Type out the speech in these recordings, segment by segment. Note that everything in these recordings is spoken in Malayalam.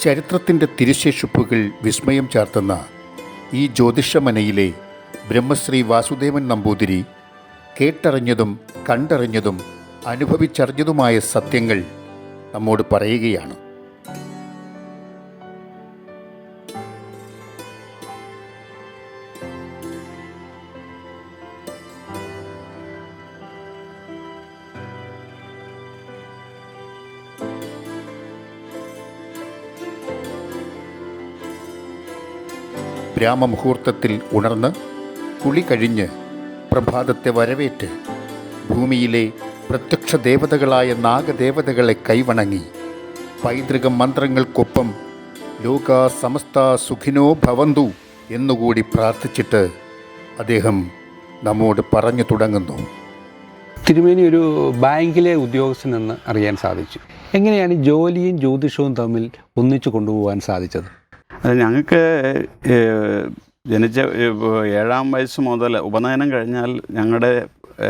ചരിത്രത്തിന്റെ തിരുശേഷിപ്പുകൾ വിസ്മയം ചാർത്തുന്ന ഈ ജ്യോതിഷമനയിലെ ബ്രഹ്മശ്രീ വാസുദേവൻ നമ്പൂതിരി കേട്ടറിഞ്ഞതും കണ്ടറിഞ്ഞതും അനുഭവിച്ചറിഞ്ഞതുമായ സത്യങ്ങൾ നമ്മോട് പറയുകയാണ്. ബ്രാഹ്മമുഹൂർത്തത്തിൽ ഉണർന്ന് കുളി കഴിഞ്ഞ് പ്രഭാതത്തെ വരവേറ്റ് ഭൂമിയിലെ പ്രത്യക്ഷ ദേവതകളായ നാഗദേവതകളെ കൈവണങ്ങി. പൈതൃക മന്ത്രങ്ങൾക്കൊപ്പം ലോക സമസ്ത സുഖിനോ ഭവന്തു എന്നുകൂടി പ്രാർത്ഥിച്ചിട്ട് അദ്ദേഹം നമ്മോട് പറഞ്ഞു തുടങ്ങുന്നു. തിരുമേനി ഒരു ബാങ്കിലെ ഉദ്യോഗസ്ഥനെന്ന് അറിയാൻ സാധിച്ചു. എങ്ങനെയാണ് ജോലിയും ജ്യോതിഷവും തമ്മിൽ ഒന്നിച്ചു കൊണ്ടുപോകാൻ സാധിച്ചത്? ഞങ്ങൾക്ക് ജനിച്ച ഏഴാം വയസ്സ് മുതൽ ഉപനയനം കഴിഞ്ഞാൽ ഞങ്ങളുടെ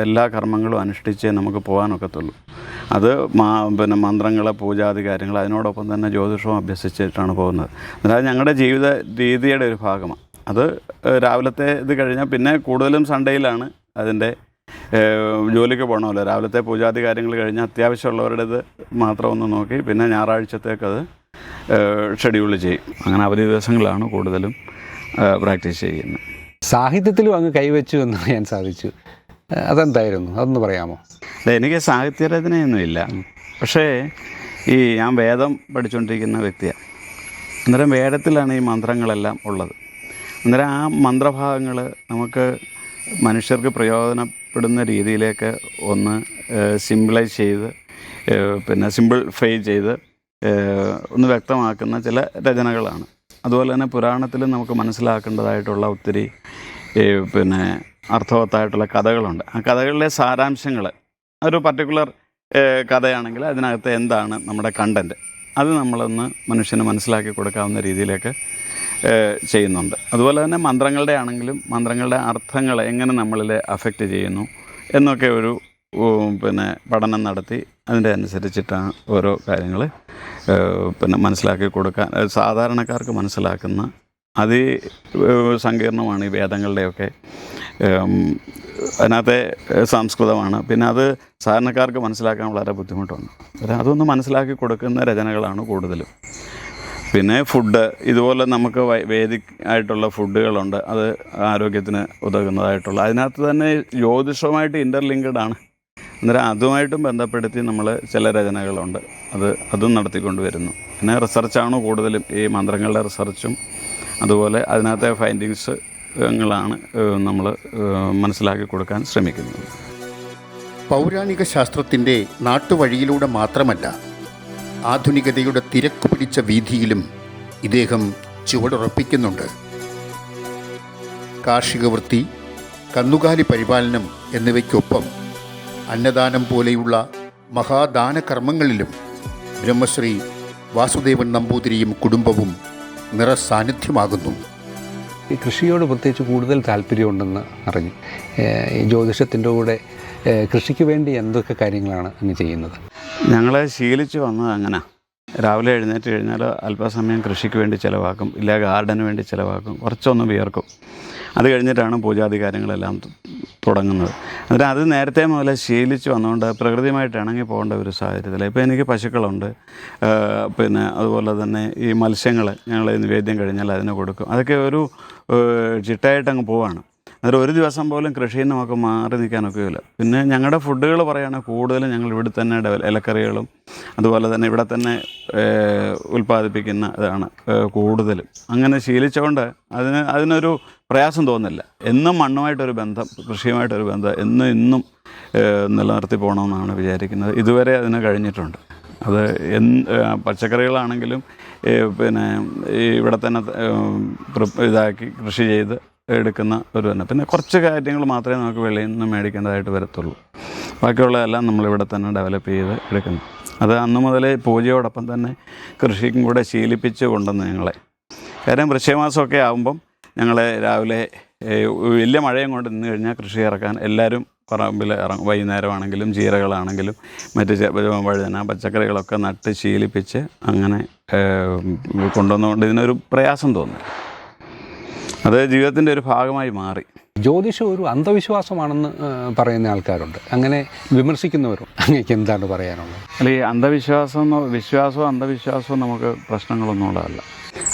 എല്ലാ കർമ്മങ്ങളും അനുഷ്ഠിച്ചേ നമുക്ക് പോകാനൊക്കത്തുള്ളൂ. അത് മാ പിന്നെ മന്ത്രങ്ങൾ പൂജാതി കാര്യങ്ങൾ അതിനോടൊപ്പം തന്നെ ജ്യോതിഷവും അഭ്യസിച്ചിട്ടാണ് പോകുന്നത്. അതായത് ഞങ്ങളുടെ ജീവിത രീതിയുടെ ഒരു ഭാഗമാണ്. അത് രാവിലത്തെ ഇത് കഴിഞ്ഞാൽ പിന്നെ കൂടുതലും സൺഡേയിലാണ് അതിന്റെ ജോലിക്ക് പോകണമല്ലോ രാവിലത്തെ പൂജാതി കാര്യങ്ങൾ കഴിഞ്ഞാൽ അത്യാവശ്യമുള്ളവരുടേത് മാത്രം ഒന്ന് നോക്കി പിന്നെ ഞായറാഴ്ചത്തേക്കത് ഷെഡ്യൂൾ ചെയ്യും. അങ്ങനെ അവധി ദിവസങ്ങളാണ് കൂടുതലും പ്രാക്ടീസ് ചെയ്യുന്നത്. സാഹിത്യത്തിലും അങ്ങ് കൈവച്ചു എന്ന് പറയാൻ സാധിച്ചു. അതെന്തായിരുന്നു? അതൊന്ന് പറയാമോ? എനിക്ക് സാഹിത്യരചനയൊന്നുമില്ല പക്ഷേ ഈ ഞാൻ വേദം പഠിച്ചുകൊണ്ടിരിക്കുന്ന വ്യക്തിയാണ് അന്നേരം വേദത്തിലാണ് ഈ മന്ത്രങ്ങളെല്ലാം ഉള്ളത്. അന്നേരം ആ മന്ത്രഭാഗങ്ങൾ നമുക്ക് മനുഷ്യർക്ക് പ്രയോജനപ്പെടുന്ന രീതിയിലേക്ക് ഒന്ന് സിമ്പിളൈസ് ചെയ്ത് പിന്നെ സിമ്പിൾഫൈ ചെയ്ത് ഒന്ന് വ്യക്തമാക്കുന്ന ചില രചനകളാണ്. അതുപോലെ തന്നെ പുരാണത്തിൽ നമുക്ക് മനസ്സിലാക്കേണ്ടതായിട്ടുള്ള ഒത്തിരി പിന്നെ അർത്ഥവത്തായിട്ടുള്ള കഥകളുണ്ട്. ആ കഥകളിലെ സാരാംശങ്ങൾ ഒരു പർട്ടിക്കുലർ കഥയാണെങ്കിൽ അതിനകത്ത് എന്താണ് നമ്മുടെ കണ്ടന്റ് അത് നമ്മളൊന്ന് മനുഷ്യന് മനസ്സിലാക്കി കൊടുക്കാവുന്ന രീതിയിലേക്ക് ചെയ്യുന്നുണ്ട്. അതുപോലെ തന്നെ മന്ത്രങ്ങളുടെ ആണെങ്കിലും മന്ത്രങ്ങളുടെ അർത്ഥങ്ങൾ എങ്ങനെ നമ്മളിൽ അഫക്റ്റ് ചെയ്യുന്നു എന്നൊക്കെ ഒരു പിന്നെ പഠനം നടത്തി അതിന്റെ അനുസരിച്ചിട്ടാണ് ഓരോ കാര്യങ്ങൾ പിന്നെ മനസ്സിലാക്കി കൊടുക്കാൻ സാധാരണക്കാർക്ക് മനസ്സിലാക്കുന്ന അതി സങ്കീർണമാണ് ഈ വേദങ്ങളുടെയൊക്കെ അതിനകത്തെ സംസ്കൃതമാണ്. പിന്നെ അത് സാധാരണക്കാർക്ക് മനസ്സിലാക്കാൻ വളരെ ബുദ്ധിമുട്ടുണ്ട് അതൊന്ന് മനസ്സിലാക്കി കൊടുക്കുന്ന രചനകളാണ് കൂടുതലും. പിന്നെ ഫുഡ് ഇതുപോലെ നമുക്ക് വേദിക് ആയിട്ടുള്ള ഫുഡുകളുണ്ട്. അത് ആരോഗ്യത്തിന് ഉതകുന്നതായിട്ടുള്ള. അതിനകത്ത് തന്നെ ജ്യോതിഷവുമായിട്ട് ഇന്റർലിങ്ക്ഡ് ആണ്. അന്നേരം അതുമായിട്ടും ബന്ധപ്പെടുത്തി നമ്മൾ ചില രചനകളുണ്ട്. അത് അതും നടത്തിക്കൊണ്ട് വരുന്നു. പിന്നെ റിസർച്ചാണ് കൂടുതലും ഈ മന്ത്രങ്ങളുടെ റിസർച്ചും അതുപോലെ അതിനകത്തെ ഫൈൻഡിങ്സ് ങ്ങളാണ് നമ്മൾ മനസ്സിലാക്കി കൊടുക്കാൻ ശ്രമിക്കുന്നത്. പൗരാണിക ശാസ്ത്രത്തിന്റെ നാട്ടുവഴിയിലൂടെ മാത്രമല്ല ആധുനികതയുടെ തിരക്ക് പിടിച്ച വീതിയിലും ഇദ്ദേഹം ചുവടുറപ്പിക്കുന്നുണ്ട്. കാർഷിക വൃത്തി കന്നുകാലി പരിപാലനം എന്നിവയ്ക്കൊപ്പം അന്നദാനം പോലെയുള്ള മഹാദാന കർമ്മങ്ങളിലും ബ്രഹ്മശ്രീ വാസുദേവൻ നമ്പൂതിരിയും കുടുംബവും നിറസാന്നിധ്യമാകുന്നു. ഈ കൃഷിയോട് പ്രത്യേകിച്ച് കൂടുതൽ താല്പര്യമുണ്ടെന്ന് അറിഞ്ഞു. ഈ ജ്യോതിഷത്തിന്റെ കൂടെ കൃഷിക്ക് വേണ്ടി എന്തൊക്കെ കാര്യങ്ങളാണ് അങ്ങ് ചെയ്യുന്നത്? ഞങ്ങളെ ശീലിച്ച് വന്നത് അങ്ങനെ. രാവിലെ എഴുന്നേറ്റ് കഴിഞ്ഞാൽ അല്പസമയം കൃഷിക്ക് വേണ്ടി ചിലവാക്കും ഇല്ല ഗാർഡന് വേണ്ടി ചിലവാക്കും കുറച്ചൊന്നും വിയർക്കും. അത് കഴിഞ്ഞിട്ടാണ് പൂജാതി കാര്യങ്ങളെല്ലാം തുടങ്ങുന്നത്. എന്നിട്ട് അത് നേരത്തെ മുതൽ ശീലിച്ച് വന്നുകൊണ്ട് പ്രകൃതിയുമായിട്ട് ഇണങ്ങി പോകേണ്ട ഒരു സാഹചര്യത്തിൽ ഇപ്പോൾ എനിക്ക് പശുക്കളുണ്ട്. പിന്നെ അതുപോലെ തന്നെ ഈ മത്സ്യങ്ങൾ ഞങ്ങൾ നിവേദ്യം കഴിഞ്ഞാൽ അതിന് കൊടുക്കും. അതൊക്കെ ഒരു ചിട്ടയായിട്ട് അങ്ങ് പോവാണ്. അന്നേരം ഒരു ദിവസം പോലും കൃഷിയിൽ നിന്ന് നമുക്ക് മാറി നിൽക്കാനൊക്കെ ഇല്ല പിന്നെ ഞങ്ങളുടെ ഫുഡുകൾ പറയുകയാണെങ്കിൽ കൂടുതലും ഞങ്ങൾ ഇവിടെ തന്നെ ഇലക്കറികളും അതുപോലെ തന്നെ ഇവിടെ തന്നെ ഉൽപ്പാദിപ്പിക്കുന്ന ഇതാണ് കൂടുതലും. അങ്ങനെ ശീലിച്ചുകൊണ്ട് അതിന് അതിനൊരു പ്രയാസം തോന്നില്ല എന്നും മണ്ണുമായിട്ടൊരു ബന്ധം കൃഷിയുമായിട്ടൊരു ബന്ധം എന്നും ഇന്നും നിലനിർത്തി പോകണമെന്നാണ് വിചാരിക്കുന്നത്. ഇതുവരെ അതിന് കഴിഞ്ഞിട്ടുണ്ട്. അത് എൻ പച്ചക്കറികളാണെങ്കിലും പിന്നെ ഇവിടെ തന്നെ ഇതാക്കി കൃഷി ചെയ്ത് എടുക്കുന്ന ഒരു തന്നെ. പിന്നെ കുറച്ച് കാര്യങ്ങൾ മാത്രമേ നമുക്ക് വെളിയിൽ നിന്ന് മേടിക്കേണ്ടതായിട്ട് വരത്തുള്ളൂ. ബാക്കിയുള്ളതെല്ലാം നമ്മളിവിടെ തന്നെ ഡെവലപ്പ് ചെയ്ത് എടുക്കുന്നു. അത് അന്ന് മുതലേ പൂജയോടൊപ്പം തന്നെ കൃഷിക്കും കൂടെ ശീലിപ്പിച്ച് കൊണ്ടുവന്ന് ഞങ്ങളെ. കാര്യം വൃശ്ചികമാസമൊക്കെ ആകുമ്പം ഞങ്ങൾ രാവിലെ വലിയ മഴയും കൊണ്ട് നിന്ന് കഴിഞ്ഞാൽ കൃഷി ഇറക്കാൻ എല്ലാവരും പറമ്പിൽ ഇറങ്ങും. വൈകുന്നേരമാണെങ്കിലും ജീരകളാണെങ്കിലും മറ്റ് വഴുതന പച്ചക്കറികളൊക്കെ നട്ട് ശീലിപ്പിച്ച് അങ്ങനെ കൊണ്ടുവന്നുകൊണ്ട് ഇതിനൊരു പ്രയാസം തോന്നി അത് ജീവിതത്തിന്റെ ഒരു ഭാഗമായി മാറി. ജ്യോതിഷം ഒരു അന്ധവിശ്വാസമാണെന്ന് പറയുന്ന ആൾക്കാരുണ്ട്. അങ്ങനെ വിമർശിക്കുന്നവരും അങ്ങേക്ക് എന്താണ് പറയാനുള്ളത്? അല്ല ഈ അന്ധവിശ്വാസം വിശ്വാസവും അന്ധവിശ്വാസവും നമുക്ക് പ്രശ്നങ്ങളൊന്നും ഉള്ളതല്ല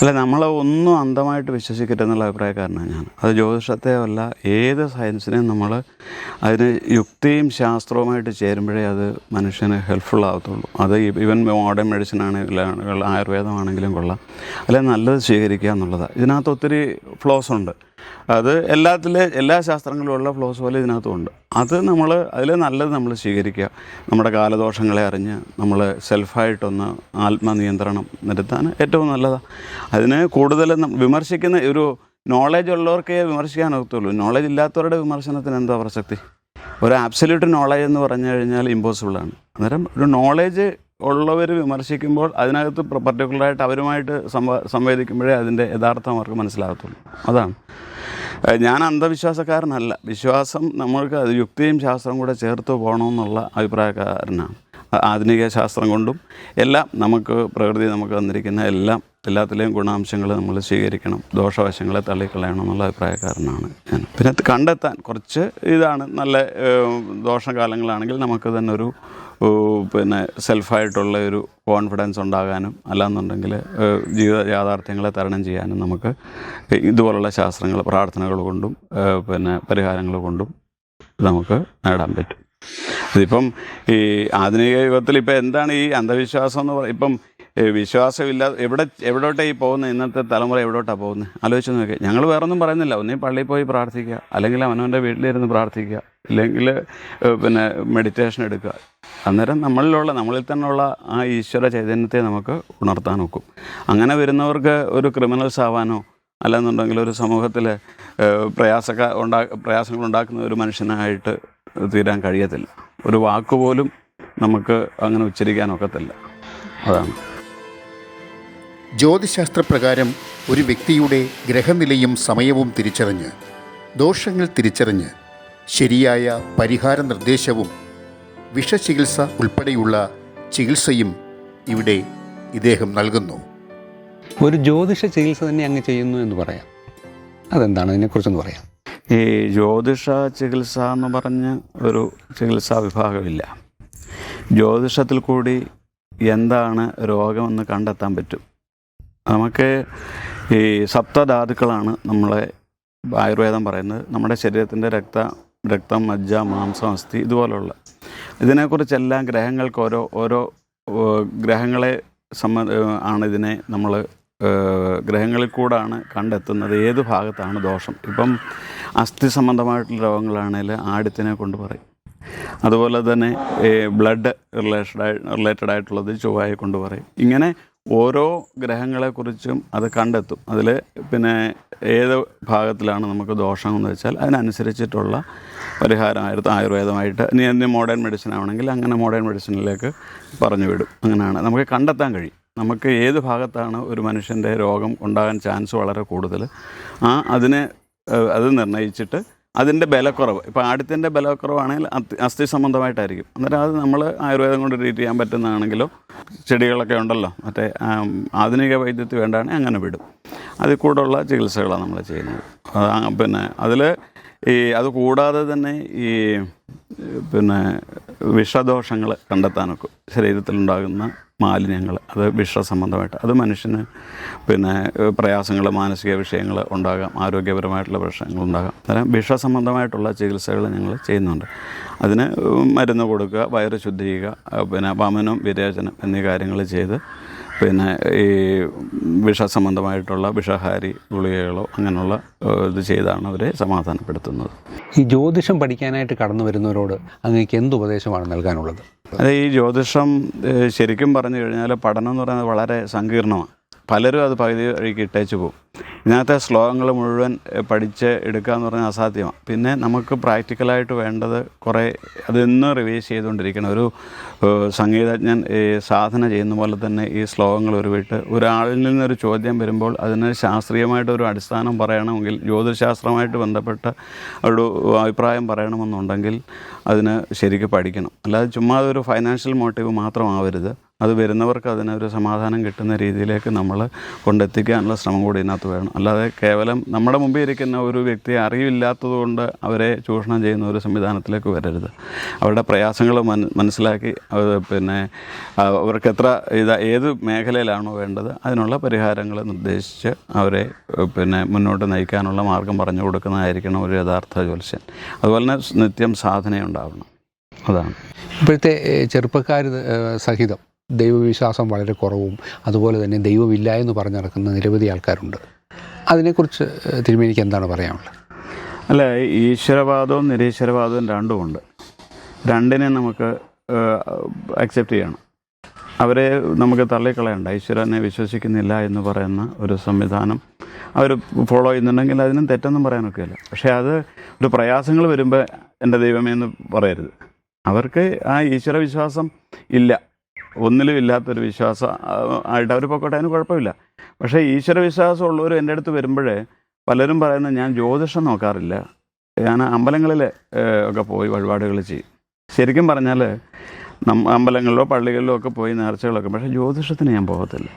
അല്ല നമ്മൾ ഒന്നും അന്ധമായിട്ട് വിശ്വസിക്കരുത് എന്നുള്ള അഭിപ്രായക്കാരനാണ് ഞാൻ അത് ജ്യോതിഷത്തെ അല്ല ഏത് സയൻസിനെയും നമ്മൾ അതിന് യുക്തിയും ശാസ്ത്രവുമായിട്ട് ചേരുമ്പോഴേ അത് മനുഷ്യന് ഹെൽപ്ഫുൾ ആകത്തുള്ളൂ അത് ഈവൻ മോഡേൺ മെഡിസിൻ ആണെങ്കിലും ആയുർവേദമാണെങ്കിലും കൊള്ളാം. അല്ലെ നല്ലത് സ്വീകരിക്കുക എന്നുള്ളതാണ് ഇതിനകത്ത് ഒത്തിരി ഫ്ലോസ് ഉണ്ട്. അത് എല്ലാത്തിലെ എല്ലാ ശാസ്ത്രങ്ങളിലും ഉള്ള ഫ്ലോസ് പോലെ ഇതിനകത്തും ഉണ്ട്. അത് നമ്മൾ അതിൽ നല്ലത് നമ്മൾ സ്വീകരിക്കുക. നമ്മുടെ കാലദോഷങ്ങളെ അറിഞ്ഞ് നമ്മൾ സെൽഫായിട്ടൊന്ന് ആത്മനിയന്ത്രണം നിരത്താൻ ഏറ്റവും നല്ലതാണ് അതിന് കൂടുതൽ വിമർശിക്കുന്ന ഒരു നോളേജ് ഉള്ളവർക്കേ വിമർശിക്കാൻ വിമർശിക്കാനൊക്കത്തുള്ളൂ നോളേജ് ഇല്ലാത്തവരുടെ വിമർശനത്തിന് എന്താ പ്രസക്തി? ഒരു ആബ്സല്യൂട്ട് നോളേജ് എന്ന് പറഞ്ഞു കഴിഞ്ഞാൽ ഇമ്പോസിബിളാണ് അന്നേരം ഒരു നോളേജ് ഉള്ളവർ വിമർശിക്കുമ്പോൾ അതിനകത്ത് പർട്ടിക്കുലറായിട്ട് അവരുമായിട്ട് സംവ സംവേദിക്കുമ്പോഴേ അതിന്റെ യഥാർത്ഥം അവർക്ക് മനസ്സിലാകത്തുള്ളൂ. അതാണ്. ഞാൻ അന്ധവിശ്വാസക്കാരനല്ല. വിശ്വാസം നമ്മൾക്ക് അത് യുക്തിയും ശാസ്ത്രവും കൂടെ ചേർത്ത് പോകണമെന്നുള്ള അഭിപ്രായക്കാരനാണ്. ആധുനിക ശാസ്ത്രം കൊണ്ടും എല്ലാം നമുക്ക് പ്രകൃതി നമുക്ക് തന്നിരിക്കുന്ന എല്ലാം എല്ലാത്തിലെയും ഗുണാംശങ്ങൾ നമ്മൾ സ്വീകരിക്കണം. ദോഷവശങ്ങളെ തള്ളിക്കളയണം എന്നുള്ള അഭിപ്രായക്കാരനാണ് ഞാൻ. പിന്നെ കണ്ടെത്താൻ കുറച്ച് ഇതാണ് നല്ല ദോഷകാലങ്ങളാണെങ്കിൽ നമുക്ക് തന്നെ ഒരു പിന്നെ സെൽഫായിട്ടുള്ള ഒരു കോൺഫിഡൻസ് ഉണ്ടാകാനും അല്ലാന്നുണ്ടെങ്കിൽ ജീവിത യാഥാർത്ഥ്യങ്ങളെ തരണം ചെയ്യാനും നമുക്ക് ഇതുപോലുള്ള ശാസ്ത്രങ്ങൾ പ്രാർത്ഥനകൾ കൊണ്ടും പിന്നെ പരിഹാരങ്ങൾ കൊണ്ടും നമുക്ക് നേടാൻ പറ്റും. ഇതിപ്പം ഈ ആധുനിക യുഗത്തിൽ ഇപ്പം എന്താണ് ഈ അന്ധവിശ്വാസം എന്ന് പറയുക ഇപ്പം വിശ്വാസമില്ല എവിടെ എവിടോട്ടാണ് ഈ പോകുന്നത് ഇന്നത്തെ തലമുറ എവിടോട്ടാണ് പോകുന്നത് ആലോചിച്ച് നോക്കി. ഞങ്ങൾ വേറൊന്നും പറയുന്നില്ല. ഒന്നേ പള്ളിയിൽ പോയി പ്രാർത്ഥിക്കുക. അല്ലെങ്കിൽ അവനവന്റെ വീട്ടിലിരുന്ന് പ്രാർത്ഥിക്കുക. അല്ലെങ്കിൽ പിന്നെ മെഡിറ്റേഷൻ എടുക്കുക. അന്നേരം നമ്മളിലുള്ള നമ്മളിൽ തന്നെയുള്ള ആ ഈശ്വര ചൈതന്യത്തെ നമുക്ക് ഉണർത്താൻ നോക്കും അങ്ങനെ വരുന്നവർക്ക് ഒരു ക്രിമിനൽസ് ആവാനോ അല്ലെന്നുണ്ടെങ്കിൽ ഒരു സമൂഹത്തിൽ പ്രയാസക്ക ഉണ്ടാ പ്രയാസങ്ങൾ ഉണ്ടാക്കുന്ന ഒരു മനുഷ്യനായിട്ട് തീരാൻ കഴിയത്തില്ല. ഒരു വാക്കുപോലും നമുക്ക് അങ്ങനെ ഉച്ചരിക്കാനൊക്കത്തില്ല അതാണ്. ജ്യോതിശാസ്ത്രപ്രകാരം ഒരു വ്യക്തിയുടെ ഗ്രഹനിലയും സമയവും തിരിച്ചറിഞ്ഞ് ദോഷങ്ങൾ തിരിച്ചറിഞ്ഞ് ശരിയായ പരിഹാര നിർദ്ദേശവും വിഷചികിത്സ ഉൾപ്പെടെയുള്ള ചികിത്സയും ഇവിടെ ഇദ്ദേഹം നൽകുന്നു. ഒരു ജ്യോതിഷ ചികിത്സ തന്നെ അങ്ങ് ചെയ്യുന്നു എന്ന് പറയാം. അതെന്താണ്? അതിനെക്കുറിച്ചൊന്ന് പറയാം. ഈ ജ്യോതിഷ ചികിത്സ എന്ന് പറഞ്ഞ് ഒരു ചികിത്സാ വിഭാഗമില്ല. ജ്യോതിഷത്തിൽ കൂടി എന്താണ് രോഗമെന്ന് കണ്ടെത്താൻ പറ്റും? നമുക്ക് ഈ സപ്തധാതുക്കളാണ് നമ്മളെ ആയുർവേദം പറയുന്നത്. നമ്മുടെ ശരീരത്തിന്റെ രക്ത രക്തം മജ്ജ മാംസം അസ്ഥി ഇതുപോലുള്ള. ഇതിനെക്കുറിച്ചെല്ലാം ഗ്രഹങ്ങൾക്ക് ഓരോ ഓരോ ഗ്രഹങ്ങളെ സംബന്ധ ആണിതിനെ ആണ് ഇതിനെ നമ്മൾ ഗ്രഹങ്ങളിൽ കൂടാണ് കണ്ടെത്തുന്നത്. ഏത് ഭാഗത്താണ് ദോഷം? ഇപ്പം അസ്ഥി സംബന്ധമായിട്ടുള്ള രോഗങ്ങളാണെങ്കിൽ ആടിത്തിനെ കൊണ്ട് പറയും. അതുപോലെ തന്നെ ബ്ലഡ് റിലേഷഡ് റിലേറ്റഡ് ആയിട്ടുള്ളത് ചൊവ്വയെ കൊണ്ട് പറയും. ഇങ്ങനെ ഓരോ ഗ്രഹങ്ങളെക്കുറിച്ചും അത് കണ്ടെത്തും. അതിൽ പിന്നെ ഏത് ഭാഗത്തിലാണ് നമുക്ക് ദോഷം എന്ന് വെച്ചാൽ അതിനനുസരിച്ചിട്ടുള്ള പരിഹാരമായിരുന്നു ആയുർവേദമായിട്ട്. ഇനി എന്ത് മോഡേൺ മെഡിസിൻ ആവണമെങ്കിൽ അങ്ങനെ മോഡേൺ മെഡിസിനിലേക്ക് പറഞ്ഞു വിടും അങ്ങനെയാണ്. നമുക്ക് കണ്ടെത്താൻ കഴിയും. നമുക്ക് ഏത് ഭാഗത്താണ് ഒരു മനുഷ്യന്റെ രോഗം ഉണ്ടാകാൻ ചാൻസ് വളരെ കൂടുതൽ ആ അതിനെ അത് നിർണയിച്ചിട്ട് അതിന്റെ ബലക്കുറവ്. ഇപ്പോൾ ആടത്തിന്റെ ബലക്കുറവാണെങ്കിൽ അസ്ഥി- സംബന്ധമായിട്ടായിരിക്കും. അന്നേരം അത് നമ്മൾ ആയുർവേദം കൊണ്ട് ട്രീറ്റ് ചെയ്യാൻ പറ്റുന്നതാണെങ്കിലോ ചെടികളൊക്കെ ഉണ്ടല്ലോ. മറ്റേ ആധുനിക വൈദ്യത്തിൽ വേണ്ടാണെങ്കിൽ അങ്ങനെ വിടും. അതിൽ കൂടെയുള്ള ചികിത്സകളാണ് നമ്മൾ ചെയ്യുന്നത്. പിന്നെ അതിൽ ഈ അത് കൂടാതെ തന്നെ ഈ പിന്നെ വിഷദോഷങ്ങൾ കണ്ടെത്താനൊക്കെ ശരീരത്തിലുണ്ടാകുന്ന മാലിന്യങ്ങൾ അത് വിഷസംബന്ധമായിട്ട് അത് മനുഷ്യന് പിന്നെ പ്രയാസങ്ങൾ മാനസിക വിഷയങ്ങൾ ഉണ്ടാകാം ആരോഗ്യപരമായിട്ടുള്ള പ്രശ്നങ്ങൾ ഉണ്ടാകാം. അന്നേരം വിഷസംബന്ധമായിട്ടുള്ള ചികിത്സകൾ ഞങ്ങൾ ചെയ്യുന്നുണ്ട്. അതിന് മരുന്ന് കൊടുക്കുക വയറ് ശുദ്ധീകരിക്കുക പിന്നെ വമനം വിരേചനം എന്നീ കാര്യങ്ങൾ ചെയ്ത് പിന്നെ ഈ വിഷസംബന്ധമായിട്ടുള്ള വിഷഹാരി ഗുളികകളോ അങ്ങനെയുള്ള ഇത് ചെയ്താണ് അവരെ സമാധാനപ്പെടുത്തുന്നത്. ഈ ജ്യോതിഷം പഠിക്കാനായിട്ട് കടന്നു വരുന്നവരോട് അങ്ങേക്ക് എന്ത് ഉപദേശമാണ് നൽകാനുള്ളത്? അതെ ഈ ജ്യോതിഷം ശരിക്കും പറഞ്ഞു കഴിഞ്ഞാൽ പഠനം എന്ന് പറയുന്നത് വളരെ സങ്കീർണമാണ്. പലരും അത് പകുതി വഴിക്ക് ഇട്ടേച്ച് പോകും ഇതിനകത്തെ ശ്ലോകങ്ങൾ മുഴുവൻ പഠിച്ച് എടുക്കുക എന്ന് പറഞ്ഞാൽ അസാധ്യമാണ് പിന്നെ നമുക്ക് പ്രാക്ടിക്കലായിട്ട് വേണ്ടത് കുറേ അതെന്നും റിവൈസ് ചെയ്തുകൊണ്ടിരിക്കണം. ഒരു സംഗീതജ്ഞൻ ഈ സാധന ചെയ്യുന്ന പോലെ തന്നെ ഈ ശ്ലോകങ്ങൾ ഒരു വിട്ട് ഒരാളിൽ നിന്നൊരു ചോദ്യം വരുമ്പോൾ അതിന് ശാസ്ത്രീയമായിട്ടൊരു അടിസ്ഥാനം പറയണമെങ്കിൽ ജ്യോതിശാസ്ത്രമായിട്ട് ബന്ധപ്പെട്ട ഒരു അഭിപ്രായം പറയണമെന്നുണ്ടെങ്കിൽ അതിന് ശരിക്കും പഠിക്കണം. അല്ലാതെ ചുമ്മാ ഒരു ഫൈനാൻഷ്യൽ മോട്ടീവ് മാത്രമാവരുത്. അത് വരുന്നവർക്ക് അതിനൊരു സമാധാനം കിട്ടുന്ന രീതിയിലേക്ക് നമ്മൾ കൊണ്ടെത്തിക്കാനുള്ള ശ്രമം കൂടി ഇതിനകത്ത് വേണം. അല്ലാതെ കേവലം നമ്മുടെ മുമ്പിൽ ഇരിക്കുന്ന ഒരു വ്യക്തിയെ അറിവില്ലാത്തതുകൊണ്ട് അവരെ ചൂഷണം ചെയ്യുന്ന ഒരു സംവിധാനത്തിലേക്ക് വരരുത്. അവരുടെ പ്രയാസങ്ങൾ മന മനസ്സിലാക്കി പിന്നെ അവർക്ക് എത്ര ഇത് ഏത് മേഖലയിലാണോ വേണ്ടത് അതിനുള്ള പരിഹാരങ്ങൾ നിർദ്ദേശിച്ച് അവരെ പിന്നെ മുന്നോട്ട് നയിക്കാനുള്ള മാർഗം പറഞ്ഞു കൊടുക്കുന്നതായിരിക്കണം ഒരു യഥാർത്ഥ ജ്യോത്സ്യൻ. അതുപോലെ തന്നെ നിത്യം സാധനയുണ്ടാവണം. അതാണ്. ഇപ്പോഴത്തെ ചെറുപ്പക്കാർ സഹിതം ദൈവവിശ്വാസം വളരെ കുറവും. അതുപോലെ തന്നെ ദൈവമില്ല എന്ന് പറഞ്ഞു നടക്കുന്ന നിരവധി ആൾക്കാരുണ്ട്. അതിനെക്കുറിച്ച് തിരുമേനിക്ക് എന്താണ് പറയാനുള്ളത്? അല്ല ഈശ്വരവാദവും നിരീശ്വരവാദവും രണ്ടുമുണ്ട് രണ്ടിനെ നമുക്ക് അക്സെപ്റ്റ് ചെയ്യണം. അവരെ നമുക്ക് തള്ളിക്കളയണ്ട. ഈശ്വരനെ വിശ്വസിക്കുന്നില്ല എന്ന് പറയുന്ന ഒരു സംവിധാനം അവർ ഫോളോ ചെയ്യുന്നുണ്ടെങ്കിൽ അതിനും തെറ്റൊന്നും പറയാനൊക്കെയില്ല. പക്ഷേ അത് ഒരു പ്രയാസങ്ങൾ വരുമ്പോൾ എന്റെ ദൈവമേ എന്ന് പറയരുത്. അവർക്ക് ആ ഈശ്വര വിശ്വാസം ഇല്ല. ഒന്നിലും ഇല്ലാത്തൊരു വിശ്വാസം ആയിട്ട് അവർ പൊക്കോട്ടെ അതിന് കുഴപ്പമില്ല. പക്ഷേ ഈശ്വര വിശ്വാസം ഉള്ളവർ എന്റെ അടുത്ത് വരുമ്പോഴേ പലരും പറയുന്നത് ഞാൻ ജ്യോതിഷം നോക്കാറില്ല. ഞാൻ അമ്പലങ്ങളിൽ ഒക്കെ പോയി വഴിപാടുകൾ ചെയ്യും. ശരിക്കും പറഞ്ഞാൽ അമ്പലങ്ങളിലോ പള്ളികളിലോ ഒക്കെ പോയി നേർച്ചകളൊക്കെ പക്ഷേ ജ്യോതിഷത്തിന് ഞാൻ പോകത്തില്ല.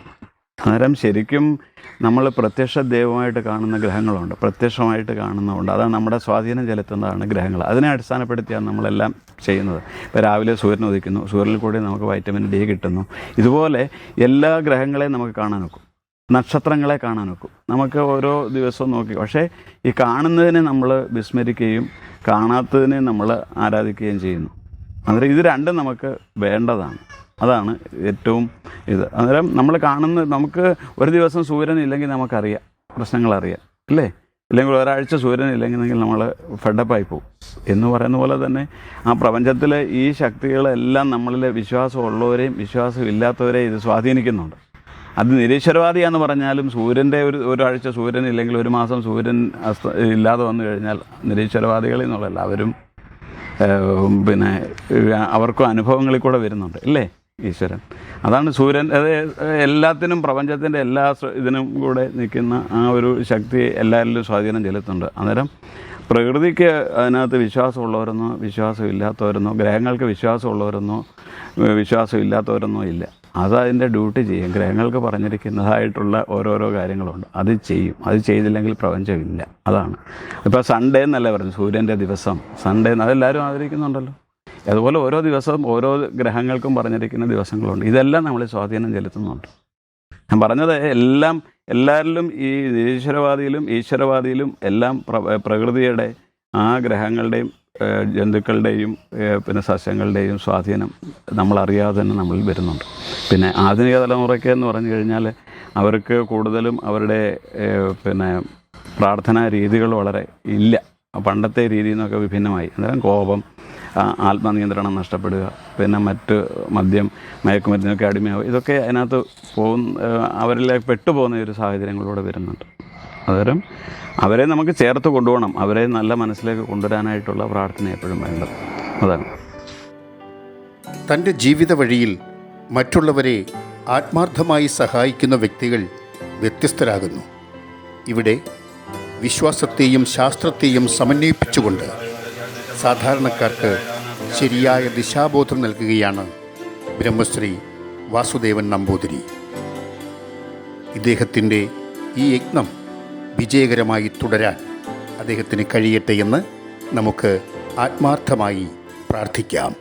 അന്നേരം ശരിക്കും നമ്മൾ പ്രത്യക്ഷ ദൈവമായിട്ട് കാണുന്ന ഗ്രഹങ്ങളുണ്ട്. പ്രത്യക്ഷമായിട്ട് കാണുന്നതുണ്ട് അതാണ് നമ്മുടെ സ്വാധീനം ചെലുത്തുന്നതാണ് ഗ്രഹങ്ങൾ. അതിനെ അടിസ്ഥാനപ്പെടുത്തിയാണ് നമ്മളെല്ലാം ചെയ്യുന്നത്. ഇപ്പോൾ രാവിലെ സൂര്യൻ ഉദിക്കുന്നു. സൂര്യനിൽ കൂടി നമുക്ക് വൈറ്റമിൻ ഡി കിട്ടുന്നു. ഇതുപോലെ എല്ലാ ഗ്രഹങ്ങളെയും നമുക്ക് കാണാൻ നോക്കും നക്ഷത്രങ്ങളെ കാണാൻ നോക്കും നമുക്ക് ഓരോ ദിവസവും നോക്കി. പക്ഷേ ഈ കാണുന്നതിനെ നമ്മൾ വിസ്മരിക്കുകയും കാണാത്തതിനെ നമ്മൾ ആരാധിക്കുകയും ചെയ്യുന്നു. അന്നേരം ഇത് രണ്ടും നമുക്ക് വേണ്ടതാണ്. അതാണ് ഏറ്റവും ഇത്. അന്നേരം നമ്മൾ കാണുന്ന നമുക്ക് ഒരു ദിവസം സൂര്യൻ ഇല്ലെങ്കിൽ നമുക്കറിയാം പ്രശ്നങ്ങളറിയാം അല്ലേ? ഇല്ലെങ്കിൽ ഒരാഴ്ച സൂര്യൻ ഇല്ലെങ്കിൽ നമ്മൾ ഫെഡപ്പായി പോകും എന്ന് പറയുന്ന പോലെ തന്നെ ആ പ്രപഞ്ചത്തിലെ ഈ ശക്തികളെല്ലാം നമ്മളിൽ വിശ്വാസമുള്ളവരെയും വിശ്വാസമില്ലാത്തവരെയും ഇത് സ്വാധീനിക്കുന്നുണ്ട്. അത് നിരീശ്വരവാദിയാന്ന് പറഞ്ഞാലും സൂര്യന്റെ ഒരു ഒരാഴ്ച സൂര്യൻ ഇല്ലെങ്കിൽ ഒരു മാസം സൂര്യൻ അസ്ത ഇല്ലാതെ വന്നു കഴിഞ്ഞാൽ നിരീശ്വരവാദികളിൽ നിന്നുള്ള എല്ലാവരും പിന്നെ അവർക്കും അനുഭവങ്ങളിൽ കൂടെ വരുന്നുണ്ട് ഇല്ലേ ഈശ്വരൻ. അതാണ് സൂര്യൻ അത് എല്ലാത്തിനും പ്രപഞ്ചത്തിന്റെ എല്ലാ ഇതിനും കൂടെ നിൽക്കുന്ന ആ ഒരു ശക്തി എല്ലാവരിലും സ്വാധീനം ചെലുത്തുന്നുണ്ട്. അന്നേരം പ്രകൃതിക്ക് അതിനകത്ത് വിശ്വാസമുള്ളവരെന്നോ വിശ്വാസമില്ലാത്തവരെന്നോ ഗ്രഹങ്ങൾക്ക് വിശ്വാസമുള്ളവരെന്നോ വിശ്വാസം വിശ്വാസമില്ലാത്തവരെന്നോ ഇല്ല. അത് ഡ്യൂട്ടി ചെയ്യും. ഗ്രഹങ്ങൾക്ക് പറഞ്ഞിരിക്കുന്നതായിട്ടുള്ള ഓരോരോ കാര്യങ്ങളുണ്ട്. അത് ചെയ്യും. അത് ചെയ്തില്ലെങ്കിൽ പ്രപഞ്ചമില്ല. അതാണ്. ഇപ്പോൾ സൺഡേ എന്നല്ലേ പറഞ്ഞു സൂര്യന്റെ ദിവസം. സൺഡേ എന്ന് അതെല്ലാവരും ആദരിക്കുന്നുണ്ടല്ലോ. അതുപോലെ ഓരോ ദിവസവും ഓരോ ഗ്രഹങ്ങൾക്കും പറഞ്ഞിരിക്കുന്ന ദിവസങ്ങളുണ്ട്. ഇതെല്ലാം നമ്മൾ സ്വാധീനം ചെലുത്തുന്നുണ്ട്. ഞാൻ പറഞ്ഞത് എല്ലാം എല്ലാവരിലും ഈ നിരീശ്വരവാദിയിലും ഈശ്വരവാദിയിലും എല്ലാം പ്ര- പ്രകൃതിയുടെ ആ ഗ്രഹങ്ങളുടെയും ജന്തുക്കളുടെയും പിന്നെ സസ്യങ്ങളുടെയും സ്വാധീനം നമ്മളറിയാതെ തന്നെ നമ്മളിൽ വരുന്നുണ്ട്. പിന്നെ ആധുനിക തലമുറയ്ക്ക് എന്ന് പറഞ്ഞു കഴിഞ്ഞാൽ അവർക്ക് കൂടുതലും അവരുടെ പിന്നെ പ്രാർത്ഥനാ രീതികൾ വളരെ ഇല്ല. പണ്ടത്തെ രീതിയിൽ നിന്നൊക്കെ വിഭിന്നമായി. അന്നേരം കോപം ആത്മനിയന്ത്രണം നഷ്ടപ്പെടുക പിന്നെ മറ്റ് മദ്യം മയക്കുമരുന്നൊക്കെ അടിമയാവുക ഇതൊക്കെ അതിനകത്ത് പോകുന്ന അവരിലെ പെട്ടുപോകുന്ന ഒരു സാഹചര്യങ്ങളിലൂടെ വരുന്നുണ്ട്. അന്നേരം അവരെ നമുക്ക് ചേർത്ത് കൊണ്ടുപോകണം. അവരെ നല്ല മനസ്സിലേക്ക് കൊണ്ടുവരാനായിട്ടുള്ള പ്രാർത്ഥന എപ്പോഴും വേണ്ടത്. അതാണ്. തന്റെ ജീവിത വഴിയിൽ മറ്റുള്ളവരെ ആത്മാർത്ഥമായി സഹായിക്കുന്ന വ്യക്തികൾ വ്യത്യസ്തരാകുന്നു. ഇവിടെ വിശ്വാസത്തെയും ശാസ്ത്രത്തെയും സമന്വയിപ്പിച്ചുകൊണ്ട് സാധാരണക്കാർക്ക് ശരിയായ ദിശാബോധം നൽകുകയാണ് ബ്രഹ്മശ്രീ വാസുദേവൻ നമ്പൂതിരി. ഇദ്ദേഹത്തിന്റെ ഈ യജ്ഞം വിജയകരമായി തുടരാൻ അദ്ദേഹത്തിന് കഴിയട്ടെ എന്ന് നമുക്ക് ആത്മാർത്ഥമായി പ്രാർത്ഥിക്കാം.